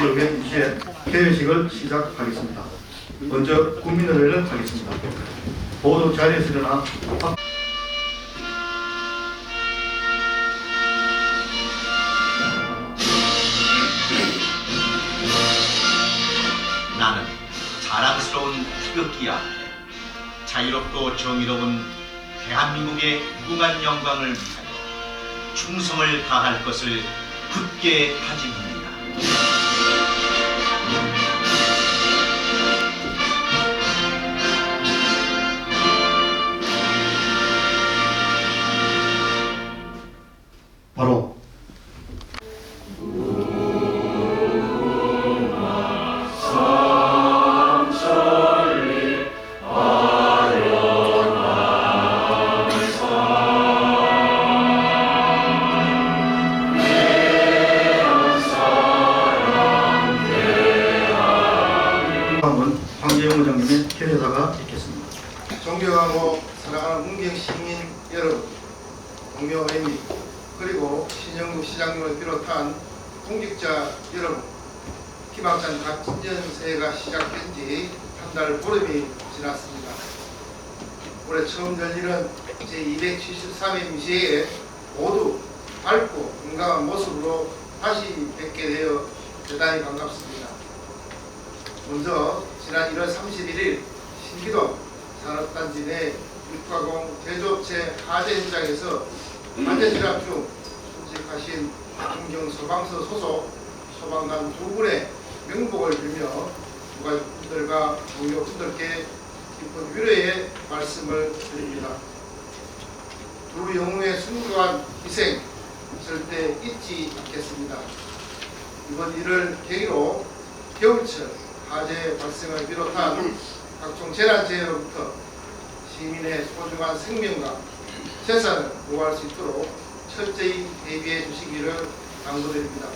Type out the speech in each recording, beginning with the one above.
기록에 이제 개회식을 시작하겠습니다. 먼저 국민의회를 하겠습니다. 모두 자리에서 일어나 나는 자랑스러운 태극기야 자유롭고 정의로운 대한민국의 무궁한 영광을 위하여 충성을 다할 것을 굳게 다짐합니다. 뵙게 되어 대단히 반갑습니다. 먼저 지난 1월 31일 신기동 산업단지 내 육가공 제조업체 화재 현장에서 화재 진압 중 순직하신 문경 소방서 소속 소방관 두 분의 명복을 빌며 유가족분들과 동료분들께 깊은 위로의 말씀을 드립니다. 두 영웅의 순수한 희생 절대 잊지 않겠습니다. 이번 일을 계기로 겨울철 화재 발생을 비롯한 각종 재난재해로부터 시민의 소중한 생명과 재산을 보호할 수 있도록 철저히 대비해 주시기를 당부드립니다.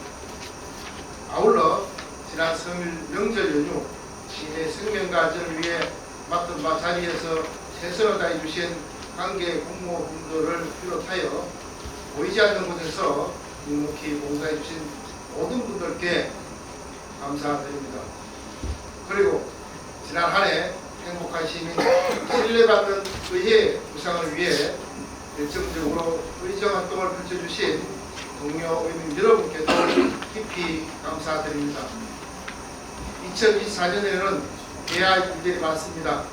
아울러 지난 성일 명절 연휴 시민의 생명과 안전을 위해 맡은 바 자리에서 최선을 다해 주신 관계 공무원분들을 비롯하여 보이지 않는 곳에서 묵묵히 봉사해 주신 모든 분들께 감사드립니다. 그리고 지난 한 해 행복한 시민 신뢰받는 의회 구상을 위해 열정적으로 의정 활동을 펼쳐주신 동료 의원 여러분께도 깊이 감사드립니다. 2024년에는 대야 일들이 많습니다.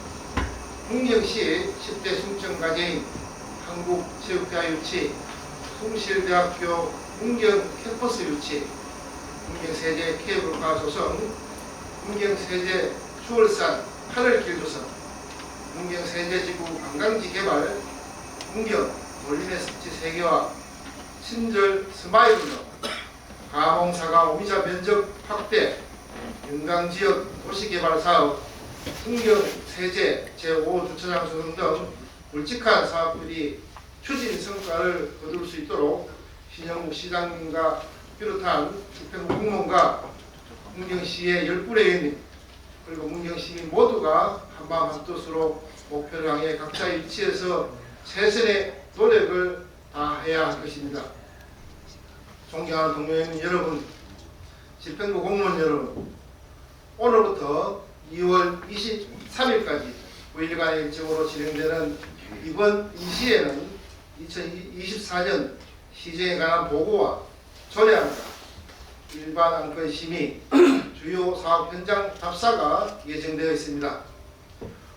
문경시 10대 숭청과제인 한국체육대학 유치, 숭실대학교 문경 캠퍼스 유치, 문경세제 케이블카 조성, 문경세제 추월산 하늘길 조성, 문경세제지구 관광지 개발, 문경 돌림의 습지 세계화, 친절 스마일로, 가공사가 오미자 면적 확대, 영광지역 도시개발 사업, 풍경 세제 제5주차장 조성 등 굵직한 사업들이 추진 성과를 거둘 수 있도록 신영국 시장님과 비롯한 주평 공무원과 문경시의 열분의 의원님 그리고 문경시민 모두가 한마음 한뜻으로 목표를 향해 각자의 위치에서 최선의 노력을 다해야 할 것입니다. 존경하는 동료님 여러분, 집행부 공무원 여러분, 오늘부터 2월 23일까지 9일간의 일정으로 진행되는 이번 임시회는 2024년 시정에 관한 보고와 조례안과 일반 안건 심의, 주요 사업 현장 답사가 예정되어 있습니다.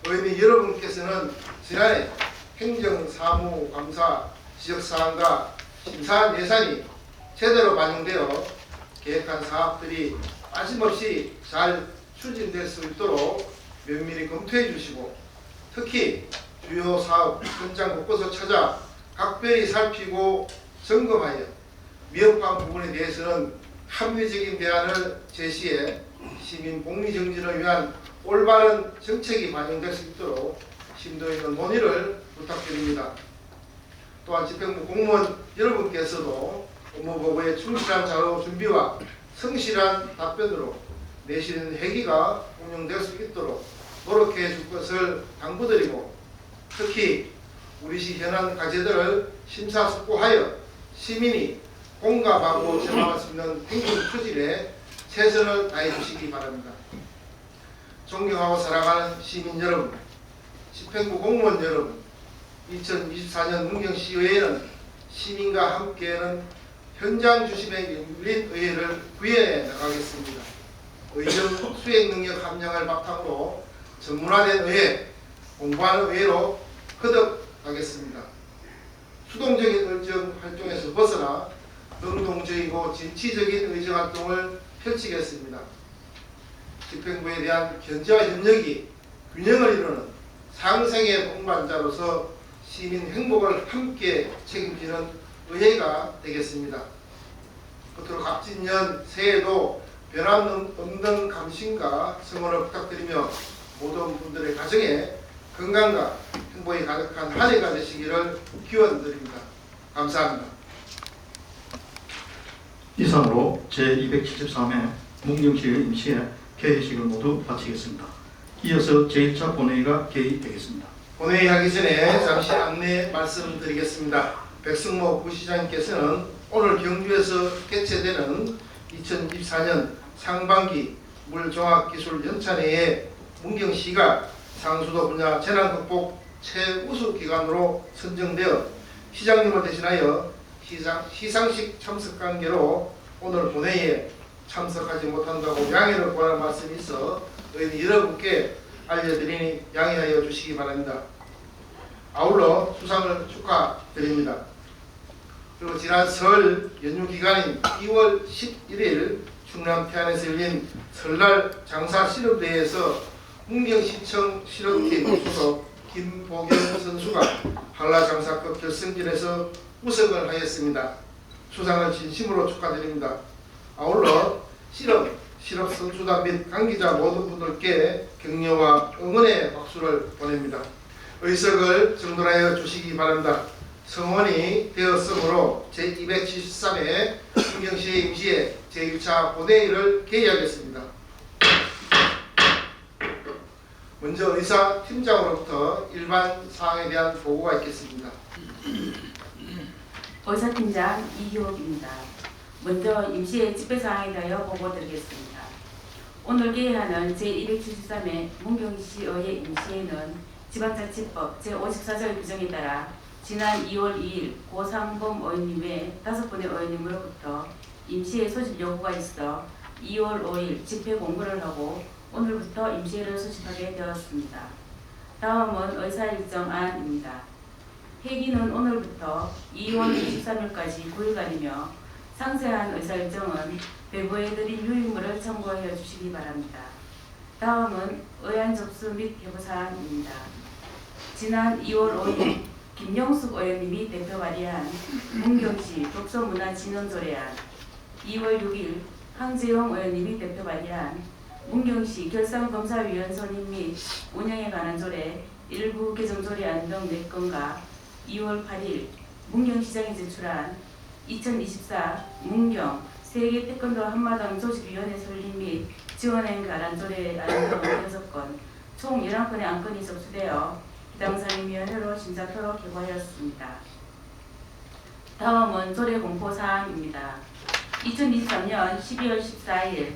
의원님 여러분께서는 지난해 행정사무감사 지적사항과 심사한 예산이 제대로 반영되어 계획한 사업들이 빠짐없이 잘 추진될 수 있도록 면밀히 검토해 주시고 특히 주요 사업 현장 곳곳을 찾아 각별히 살피고 점검하여 미흡한 부분에 대해서는 합리적인 대안을 제시해 시민 복리 정진을 위한 올바른 정책이 반영될 수 있도록 심도 있는 논의를 부탁드립니다. 또한 집행부 공무원 여러분께서도 업무보고의 충실한 자료 준비와 성실한 답변으로 내시는 회기가 운영될 수 있도록 노력해 줄 것을 당부드리고 특히 우리 시 현안 과제들을 심사숙고하여 시민이 공감하고 제공할 수 있는 행정 추진에 최선을 다해 주시기 바랍니다. 존경하고 사랑하는 시민 여러분, 집행부 공무원 여러분, 2024년 문경시의회는 시민과 함께하는 현장 주심에 열린 의회를 구현해 나가겠습니다. 의정 수행 능력 함량을 바탕으로 전문화된 의회, 공부하는 의회로 거듭나겠습니다. 수동적인 의정 활동에서 벗어나 능동적이고 진취적인 의정 활동을 펼치겠습니다. 집행부에 대한 견제와 협력이 균형을 이루는 상생의 동반자로서 시민 행복을 함께 책임지는 의회가 되겠습니다. 끝으로 갑진년 새해에도 변함없는 감심과 성원을 부탁드리며 모든 분들의 가정에 건강과 행복이 가득한 한 해가 되시기를 기원드립니다. 감사합니다. 이상으로 제273회 문경시의 임시회 개회식을 모두 마치겠습니다. 이어서 제1차 본회의가 개의되겠습니다. 본회의 하기 전에 잠시 안내 말씀드리겠습니다. 백승모 부시장께서는 오늘 경주에서 개최되는 2024년 상반기 물종합기술 연찬회에 문경시가 상수도 분야 재난극복 최우수 기관으로 선정되어 시장님을 대신하여 시상, 시상식 참석 관계로 오늘 본회의에 참석하지 못한다고 양해를 구하는 말씀이 있어 의원 여러분께 알려드리니 양해하여 주시기 바랍니다. 아울러 수상을 축하드립니다. 그리고 지난 설 연휴 기간인 2월 11일 충남 태안에서 열린 설날 장사 실업대회에서 문경시청 실업팀 소속 김보경 선수가 한라장사급 결승전에서 우승을 하였습니다. 수상을 진심으로 축하드립니다. 아울러 실업, 실업 선수단 및 관계자 모든 분들께 격려와 응원의 박수를 보냅니다. 의석을 정돈하여 주시기 바랍니다. 성원이 되었으므로 제273회 문경시 임시회 제1차 본회의를 개의하겠습니다. 먼저 의사 팀장으로부터 일반 사항에 대한 보고가 있겠습니다. 의사팀장 이효옥입니다. 먼저 임시의 집회사항에 대하여 보고드리겠습니다. 오늘 개회하는 제273회 문경시의회 임시회는 지방자치법 제54조 규정에 따라 지난 2월 2일 고상범 의원님의 다섯 분의 의원님으로부터 임시회 소집 요구가 있어 2월 5일 집회 공고를 하고 오늘부터 임시회를 소집하게 되었습니다. 다음은 의사일정안입니다. 회기는 오늘부터 2월 23일까지 9일간이며 상세한 의사일정은 배부해드린 유인물을 참고하여 주시기 바랍니다. 다음은 의안 접수 및 회부사항입니다. 지난 2월 5일 김영숙 의원님이 대표 발의한 문경시 독서문화진흥조례안 2월 6일 황재용 의원님이 대표 발의한 문경시 결산검사위원 선임 및 운영에 관한 조례 일부 개정조례안 등 4건과 2월 8일 문경시장이 제출한 2024 문경 세계 태권도 한마당 조직위원회 설립 및 지원에 관한 조례안 등 6건 총 11건의 안건이 접수되어 해당 상임위원회로 심사표로 개고하였습니다. 다음은 조례 공포 사항입니다. 2023년 12월 14일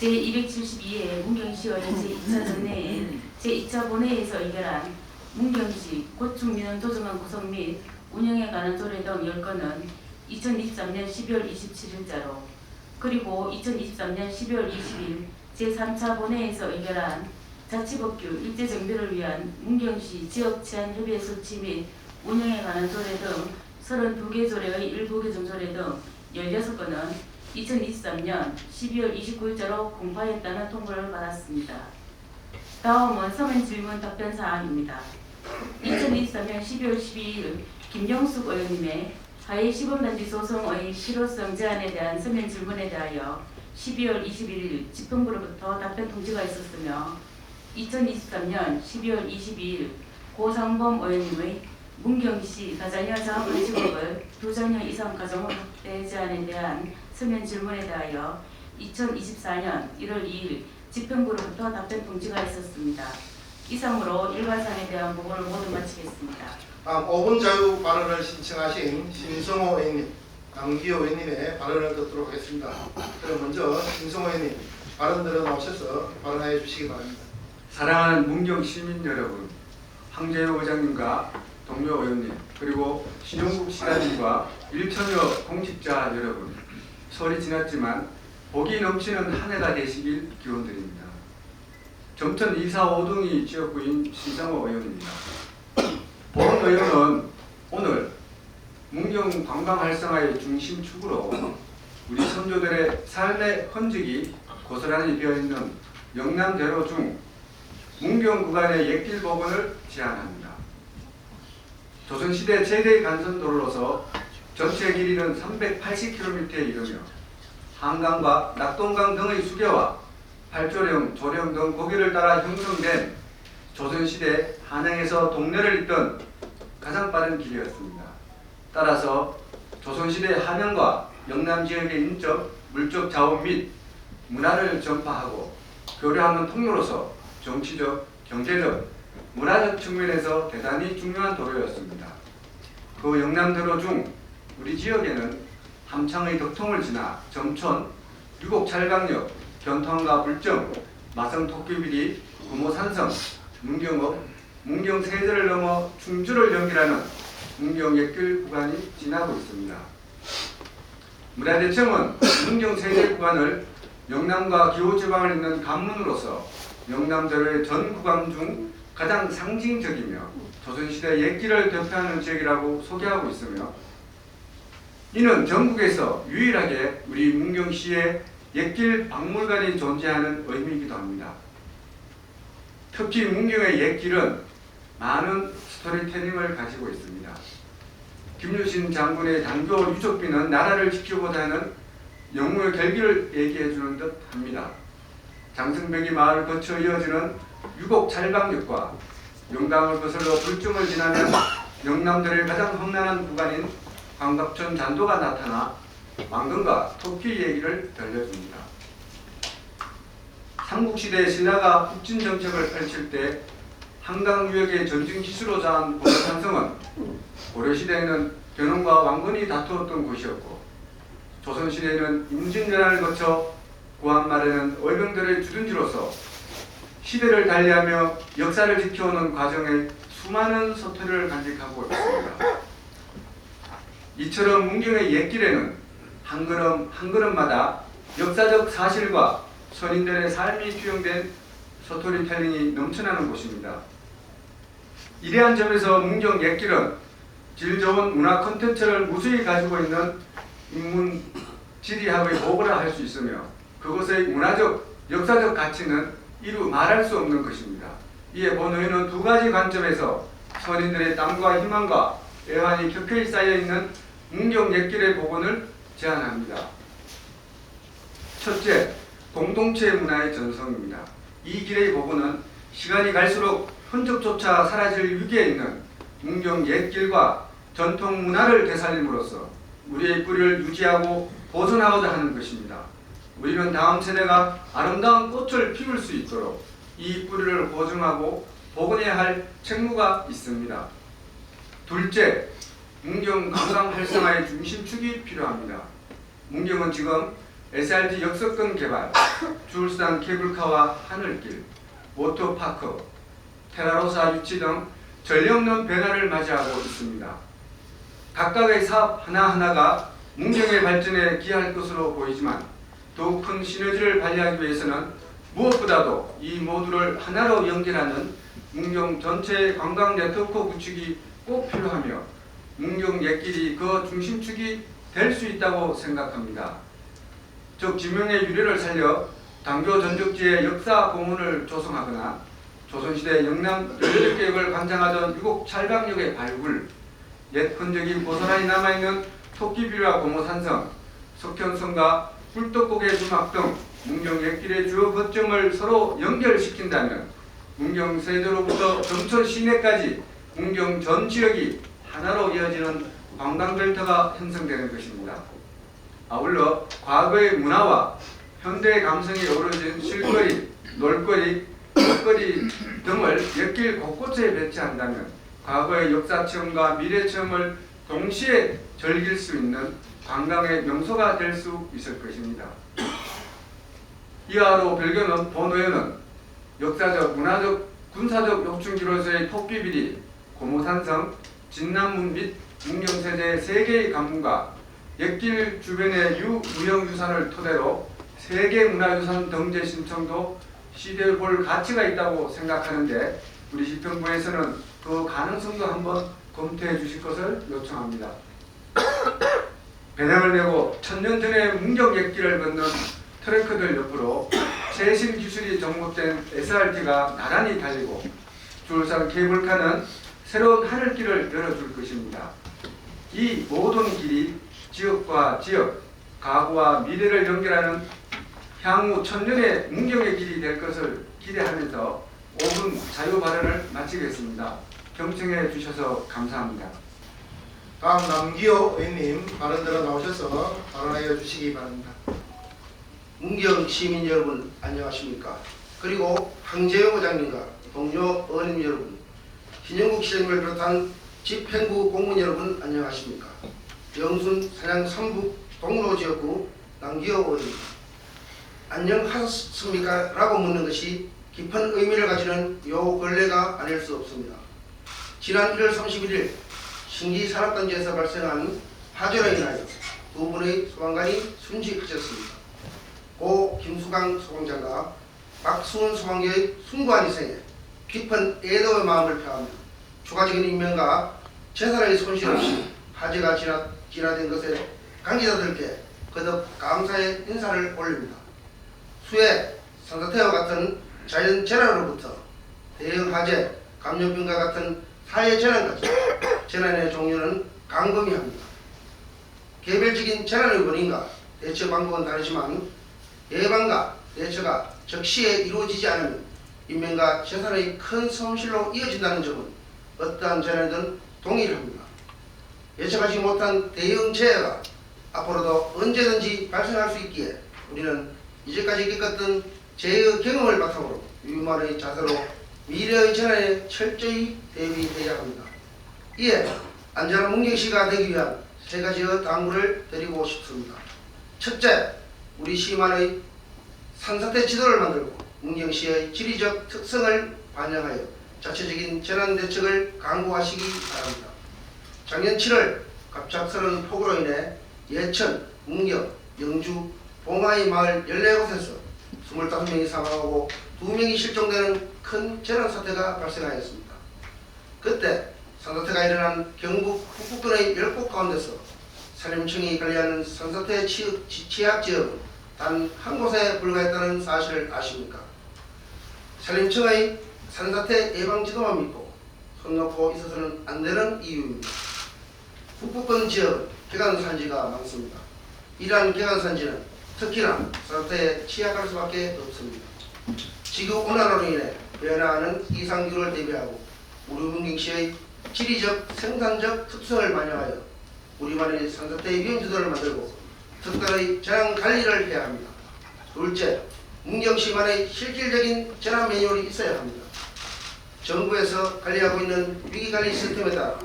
제272회 문경시의회 제2차 전회에 제2차 본회의에서 의결한 문경시 고충민원 조정안 구성 및 운영에 관한 조례 등 10건은 2023년 12월 27일자로 그리고 2023년 12월 20일 제3차 본회의에서 의결한 자치법규 일제 정비를 위한 문경시 지역 치안 협의회 설치 및 운영에 관한 조례 등 32개 조례의 일부 개정 조례 등 16건은 2023년 12월 29일자로 공파했다는 통보를 받았습니다. 다음은 서면 질문 답변 사항입니다. 2023년 12월 12일 김영숙 의원님의 하해 시범단지 소송의 실효성 제한에 대한 서면 질문에 대하여 12월 21일 집행부로부터 답변 통지가 있었으며 2023년 12월 22일 고상범 의원님의 문경시 다자녀 자원직업을 두 자녀 이상 가정으로 확대 제한에 대한 서면 질문에 대하여 2024년 1월 2일 집행부로부터 답변 통지가 있었습니다. 이상으로 일반 사항에 대한 보고를 모두 마치겠습니다. 다음 5분 자유 발언을 신청하신 신성호 의원님, 강기호 의원님의 발언을 듣도록 하겠습니다. 그럼 먼저 신성호 의원님 발언 들어 나오셔서 발언해 주시기 바랍니다. 사랑하는 문경 시민 여러분, 황재효 의장님과 동료 의원님, 그리고 신용국 시장님과 일천여 공직자 여러분, 설이 지났지만 복이 넘치는 한 해가 되시길 기원드립니다. 점천 2사 5동이 지역구인 신상호 의원입니다. 본 의원은 오늘 문경 관광 활성화의 중심축으로 우리 선조들의 삶의 흔적이 고스란히 비어있는 영남대로 중 문경 구간의 옛길 복원을 제안합니다. 조선시대 최대 간선도로로서 전체 길이는 380km에 이르며 한강과 낙동강 등의 수계와 팔조령, 조령 등 고개를 따라 형성된 조선시대 한양에서 동네를 잇던 가장 빠른 길이었습니다. 따라서 조선시대 한양과 영남 지역의 인적, 물적 자원 및 문화를 전파하고 교류하는 통로로서 정치적, 경제적, 문화적 측면에서 대단히 중요한 도로였습니다. 그 영남도로 중 우리 지역에는 함창의 덕통을 지나 점촌, 유곡 찰강역, 견통과 불정, 마성 토끼비리, 구모 산성, 문경읍, 문경 세대를 넘어 충주를 연결하는 문경 옛길 구간이 지나고 있습니다. 문화대청은 문경 세대 구간을 영남과 기호지방을 잇는 관문으로서 영남도로의 전 구간 중 가장 상징적이며 조선시대 옛길을 대표하는 지역이라고 소개하고 있으며 이는 전국에서 유일하게 우리 문경시에 옛길 박물관이 존재하는 의미이기도 합니다. 특히 문경의 옛길은 많은 스토리텔링을 가지고 있습니다. 김유신 장군의 단교 유족비는 나라를 지키고자 하는 영웅의 결기를 얘기해 주는 듯 합니다. 장승백이 마을을 거쳐 이어지는 유곡 찰방역과 영강을 거슬러 불중을 지나면 영남들의 가장 험난한 구간인 광갑천 잔도가 나타나 왕건과 토끼 얘기를 들려줍니다. 삼국시대 신라가 북진 정책을 펼칠 때 한강 유역의 전쟁 기수로 자 한 고려산성은 고려시대에는 견훤과 왕건이 다투었던 곳이었고 조선시대에는 임진왜란을 거쳐 구한 말에는 의병들의 주둔지로서 시대를 달리하며 역사를 지켜오는 과정에 수많은 서투리를 간직하고 있습니다. 이처럼 문경의 옛길에는 한 걸음 한 걸음마다 역사적 사실과 선인들의 삶이 투영된 스토리텔링이 넘쳐나는 곳입니다. 이러한 점에서 문경 옛길은 질 좋은 문화 콘텐츠를 무수히 가지고 있는 인문 지리학의 보고라 할 수 있으며 그것의 문화적, 역사적 가치는 이루 말할 수 없는 것입니다. 이에 본의는 두 가지 관점에서 선인들의 땀과 희망과 애환이 격하게 쌓여 있는 문경 옛길의 복원을 제안합니다. 첫째, 공동체 문화의 전성입니다. 이 길의 복원은 시간이 갈수록 흔적조차 사라질 위기에 있는 문경 옛길과 전통 문화를 되살림으로써 우리의 뿌리를 유지하고 보존하고자 하는 것입니다. 우리는 다음 세대가 아름다운 꽃을 피울 수 있도록 이 뿌리를 보존하고 복원해야 할 책무가 있습니다. 둘째, 문경 관광 활성화의 중심축이 필요합니다. 문경은 지금 SRT 역석권 개발, 주울산 케이블카와 하늘길, 워터파크, 테라로사 유치 등 전례없는 변화를 맞이하고 있습니다. 각각의 사업 하나하나가 문경의 발전에 기할 것으로 보이지만 더욱 큰 시너지를 발휘하기 위해서는 무엇보다도 이 모두를 하나로 연결하는 문경 전체 관광 네트워크 구축이 꼭 필요하며 문경 옛길이 그 중심축이 될 수 있다고 생각합니다. 즉 지명의 유래를 살려 당교 전적지의 역사 공원을 조성하거나 조선시대 영남 연립계획을 관장하던 유곡 찰강역의 발굴, 옛 흔적이 고스란히 남아있는 토끼비와 고모산성, 석현성과 꿀떡고개 주막 등 문경 옛길의 주요 거점을 서로 연결시킨다면 문경 세대로부터 점천 시내까지 문경 전 지역이 하나로 이어지는 관광벨트가 형성되는 것입니다. 아울러 과거의 문화와 현대의 감성이 어우러진 실거리, 놀거리, 먹거리 거리 등을 옆길 곳곳에 배치한다면 과거의 역사 체험과 미래 체험을 동시에 즐길 수 있는 관광의 명소가 될 수 있을 것입니다. 이하로 별교는 본의원은 역사적, 문화적, 군사적 욕충지로서의 토끼비리, 고모산성, 진남문 및 문경세제 세 개의 관문과 옛길 주변의 유 무형유산을 토대로 세계 문화유산 등재 신청도 시대에 볼 가치가 있다고 생각하는데 우리 시평부에서는 그 가능성도 한번 검토해 주실 것을 요청합니다. 배낭을 메고 천년 전의 문경 옛길을 걷는 트래커들 옆으로 최신 기술이 접목된 SRT가 나란히 달리고 줄산 케이블카는 새로운 하늘길을 열어줄 것입니다. 이 모든 길이 지역과 지역, 가구와 미래를 연결하는 향후 천년의 문경의 길이 될 것을 기대하면서 5분 자유 발언을 마치겠습니다. 경청해 주셔서 감사합니다. 다음 남기호 의원님 발언 들어 나오셔서 발언하여 주시기 바랍니다. 문경 시민 여러분 안녕하십니까? 그리고 황재영 의장님과 동료 의원님 여러분, 신영국 시장님을 비롯한 집행부 공무원 여러분 안녕하십니까? 영순 사양 3부 동로 지역구 남기호 의원입니다. 안녕하셨습니까? 라고 묻는 것이 깊은 의미를 가지는 요 근래가 아닐 수 없습니다. 지난 1월 31일 신기 산업단지에서 발생한 화재로 인하여 두 분의 소방관이 순직하셨습니다. 고 김수강 소방장과 박수훈 소방계의 숭고한 희생에 깊은 애도의 마음을 표하며 추가적인 인명과 재산의 손실 없이 화재가 진화, 진화된 것에 관계자들께 거듭 감사의 인사를 올립니다. 수해, 산사태와 같은 자연 재난으로부터 대형 화재, 감염병과 같은 사회 재난까지 재난의 종류는 강범위합니다. 개별적인 재난의 원인과 대처 방법은 다르지만 예방과 대처가 적시에 이루어지지 않으면 인명과 재산의 큰 손실로 이어진다는 점은 어떠한 재난이든 동일합니다. 예측하지 못한 대형 재해가 앞으로도 언제든지 발생할 수 있기에 우리는 이제까지 겪었던 재해의 경험을 바탕으로 유만의 자세로 미래의 재난에 철저히 대비해야 합니다. 이에 안전한 문경시가 되기 위한 세 가지의 당부를 드리고 싶습니다. 첫째, 우리 시만의 산사태 지도를 만들고 문경시의 지리적 특성을 반영하여 자체적인 재난 대책을 강구하시기 바랍니다. 작년 7월 갑작스러운 폭우로 인해 예천, 문경, 영주, 봉하이 마을 14곳에서 25명이 사망하고 2명이 실종되는 큰 재난 사태가 발생하였습니다. 그때 산사태가 일어난 경북 북부권의 10곳 가운데서 산림청이 관리하는 산사태 취약 지역은 단 한 곳에 불과했다는 사실을 아십니까? 산림청의 산사태 예방 지도만 믿고 손 놓고 있어서는 안 되는 이유입니다. 북부권 지역은 개간산지가 많습니다. 이러한 개간산지는 특히나 산사태에 취약할 수밖에 없습니다. 지구 온난화로 인해 변화하는 이상기후를 대비하고 우리 문경시의 지리적 생산적 특성을 반영하여 우리만의 산사태 위험 지도를 만들고 특별의 재난 관리를 해야 합니다. 둘째, 문경시만의 실질적인 재난 매뉴얼이 있어야 합니다. 정부에서 관리하고 있는 위기관리 시스템에 따라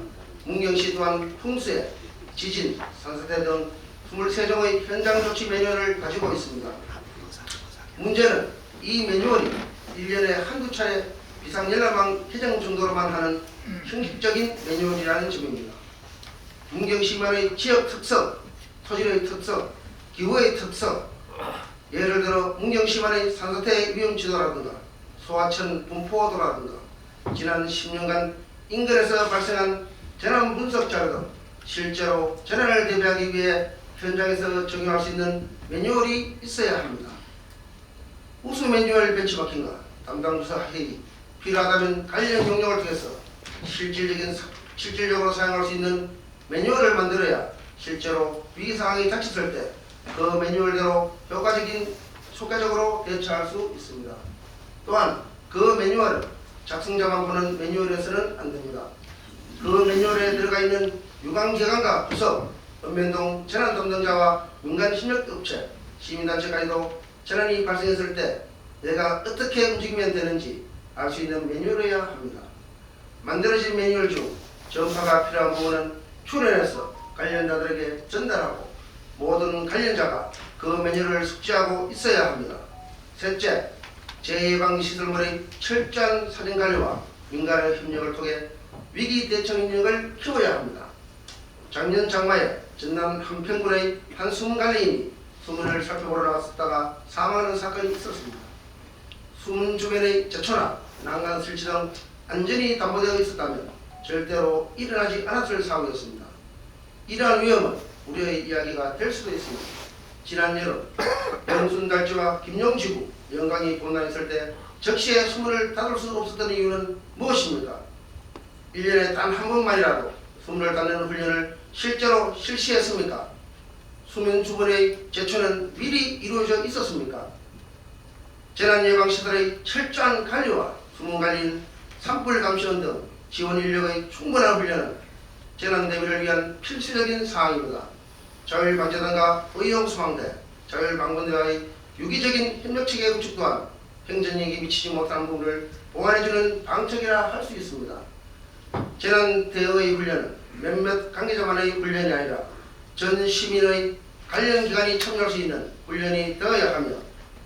문경시 또한 풍수해, 지진, 산사태 등 23종의 현장 조치 매뉴얼을 가지고 있습니다. 문제는 이 매뉴얼이 1년에 한두 차례 비상연락망 개정 정도로만 하는 형식적인 매뉴얼이라는 점입니다. 문경시만의 지역 특성, 토질의 특성, 기후의 특성, 예를 들어 문경시만의 산사태 위험 지도라든가 소하천 분포도라든가 지난 10년간 인근에서 발생한 재난 분석 자료 등 실제로 재난을 대비하기 위해 현장에서 적용할 수 있는 매뉴얼이 있어야 합니다. 우수 매뉴얼 벤치마킹과 담당 부서 회의, 필요하다면 관련 용역을 통해서 실질적인 사- 실질적으로 사용할 수 있는 매뉴얼을 만들어야 실제로 위기 상황이 닥쳤을 때 그 매뉴얼대로 효과적인 효과적으로 대처할 수 있습니다. 또한 그 매뉴얼은 작성자만 보는 매뉴얼에서는 안 됩니다. 그 매뉴얼에 들어가 있는 유관기관과 부서, 읍면동 재난 담당자와 민간 협력업체, 시민단체까지도 재난이 발생했을 때 내가 어떻게 움직이면 되는지 알 수 있는 매뉴얼이어야 합니다. 만들어진 매뉴얼 중 전파가 필요한 부분은 출연해서 관련자들에게 전달하고 모든 관련자가 그 매뉴얼을 숙지하고 있어야 합니다. 셋째, 재예방 시설물의 철저한 사전 관리와 민간의 협력을 통해 위기 대처 능력을 키워야 합니다. 작년 장마에 전남 한평군의 한 수문관리인이 수문을 살펴보러 나갔다가 사망하는 사건이 있었습니다. 수문 주변의 제초나 난간 설치 등 안전이 담보되어 있었다면 절대로 일어나지 않았을 사고였습니다. 이러한 위험은 우리의 이야기가 될 수도 있습니다. 지난 여름 영순달지와 김용지구 영광이 분난했을 때 적시에 수문을 닫을 수 없었던 이유는 무엇입니까? 1년에 단 한 번만이라도 수문을 닫는 훈련을 실제로 실시했습니까? 수면 주변의 제초는 미리 이루어져 있었습니까? 재난예방시설의 철저한 관리와 수문관리인 산불 감시원 등 지원 인력의 충분한 훈련은 재난 대비를 위한 필수적인 사항입니다. 자율방재단과 의용소방대, 자율방문대와의 유기적인 협력체계 구축 또한 행정력이 미치지 못하는 부분을 보완해주는 방책이라 할 수 있습니다. 재난 대응의 훈련은 몇몇 관계자만의 훈련이 아니라 전 시민의 관련 기관이 참여할 수 있는 훈련이 되어야 하며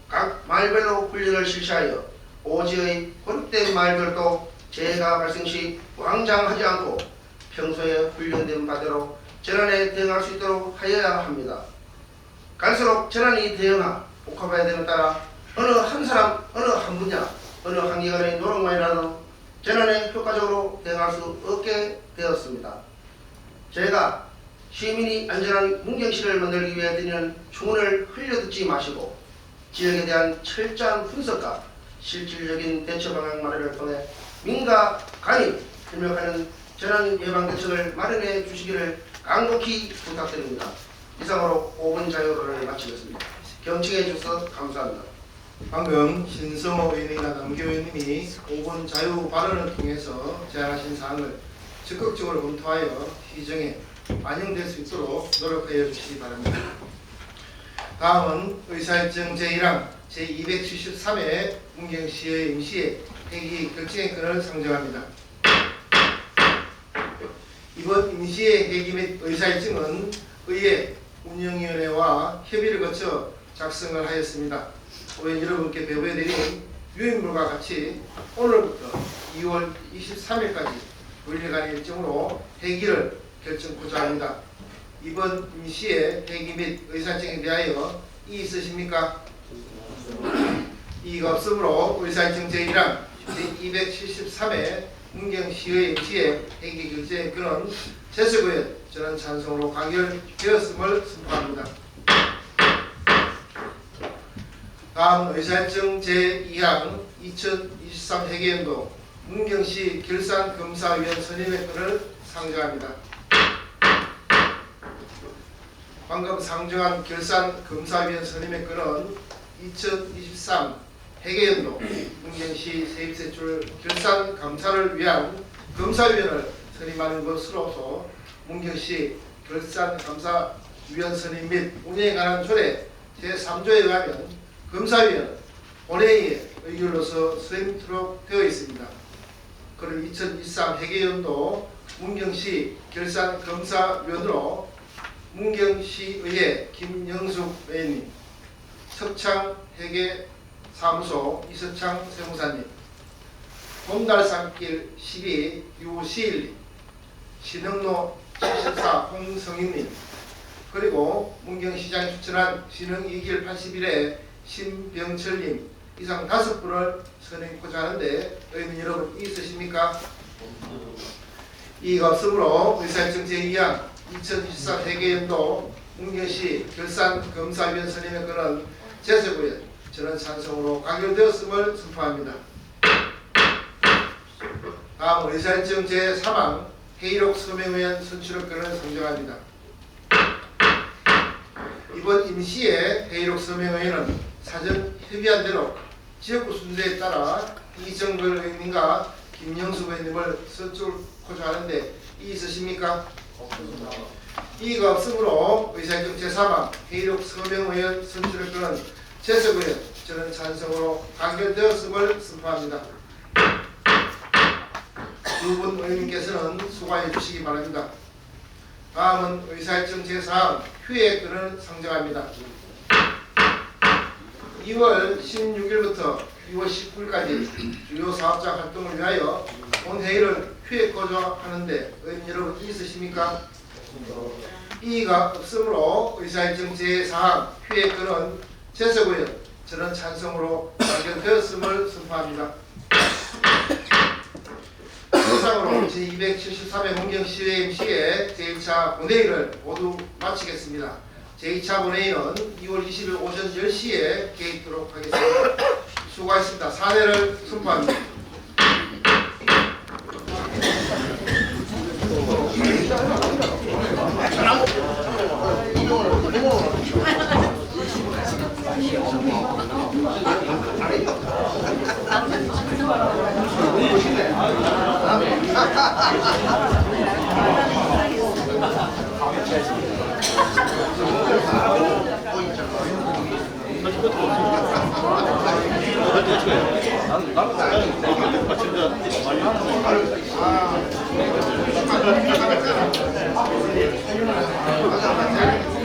각 마을별로 훈련을 실시하여 오지의 고립된 마을별도 재해가 발생 시 왕장하지 않고 평소에 훈련된 바대로 재난에 대응할 수 있도록 하여야 합니다. 갈수록 재난이 대응하 복합해야 되는 따라 어느 한 사람, 어느 한 분야, 어느 한 기관의 노력만이라도 재난에 효과적으로 대응할 수 없게 되었습니다. 제가 시민이 안전한 문경시를 만들기 위해 드리는 충원을 흘려듣지 마시고 지역에 대한 철저한 분석과 실질적인 대처 방안 마련을 통해 민가 간이 협력하는 재난 예방 대책을 마련해 주시기를 간곡히 부탁드립니다. 이상으로 5분 자유로를 마치겠습니다. 경청해 주셔서 감사합니다. 방금 신성호 의원이나 남교 의원님이 5분 자유 발언을 통해서 제안하신 사항을 적극적으로 검토하여 시정에 반영될 수 있도록 노력하여 주시기 바랍니다. 다음은 의사일정 제1항 제273회 문경시의 임시의 회기 결정권을 상정합니다. 이번 임시의 회기 및 의사일정은 의회 운영위원회와 협의를 거쳐 작성을 하였습니다. 오늘 여러분께 배부해드린 유인물과 같이 오늘부터 2월 23일까지 5일간의 일정으로 회기를 결정코자 합니다. 이번 임시의 회기 및 의사일정에 대하여 이의 있으십니까? 이의가 없으므로 의사일정 제1항 제273회 문경시의 임시의 회기 결정의 근원 재석의원 저는 찬성으로 가결되었음을 선포합니다. 다음 의사일정 제2항 2023 회계연도 문경시 결산검사위원 선임의 건을 상정합니다. 방금 상정한 결산검사위원 선임의 건은 2023 회계연도 문경시 세입세출 결산 감사를 위한 검사위원을 선임하는 것으로서 문경시 결산 감사 위원 선임 및 운영에 관한 조례 제3조에 의하면 검사위원 본회의에 의결로서 수행토록 되어 있습니다. 그를 2023 회계연도 문경시 결산 검사위원으로 문경시의회 김영숙 의원님, 석창 회계 사무소 이석창 세무사님, 봄달산길 12 유시일님, 신흥로 74 홍성인님, 그리고 문경시장이 추천한 신흥 2길 81의 신병철님. 이상 다섯 분을 선임코자 하는데 의원 여러분 있으십니까? 이가 없으므로 의사일정 제2항 2024 회계연도 문경시 결산검사위원 선임의 건은 재석의원 저는 찬성으로 가결되었음을 선포합니다. 다음 의사일정 제3항 회의록 서명의원 선출의 건을 선정합니다. 이번 임시의 회의록 서명의원은 사전 협의한 대로 지역구 순서에 따라 이정걸 의원님과 김영수 의원님을 선출코자 하는데 이 있으십니까? 이의가 없으므로 의사일정 제3항 회의록 서명의원 선출의 건은 재석 의원 저는 찬성으로 가결되었음을 선포합니다. 두 분 의원님께서는 수고해 주시기 바랍니다. 다음은 의사일정 제4항 휴회권을 상정합니다. 2월 16일부터 2월 19일까지 주요 사업자 활동을 위하여 본 회의를 휴회코조 하는데 의원 여러분 있으십니까? 이의가 없으므로 의사일정 제4항 휴회권은 재석의원 저는 찬성으로 발견되었음을 선포합니다. 이상으로 제273회 문경시회 MC의 제1차 본회의를 모두 마치겠습니다. 제2차 본회의는 2월 20일 오전 10시에 개입도록 하겠습니다. 수고하셨습니다. 사례를 선포합니다. 아,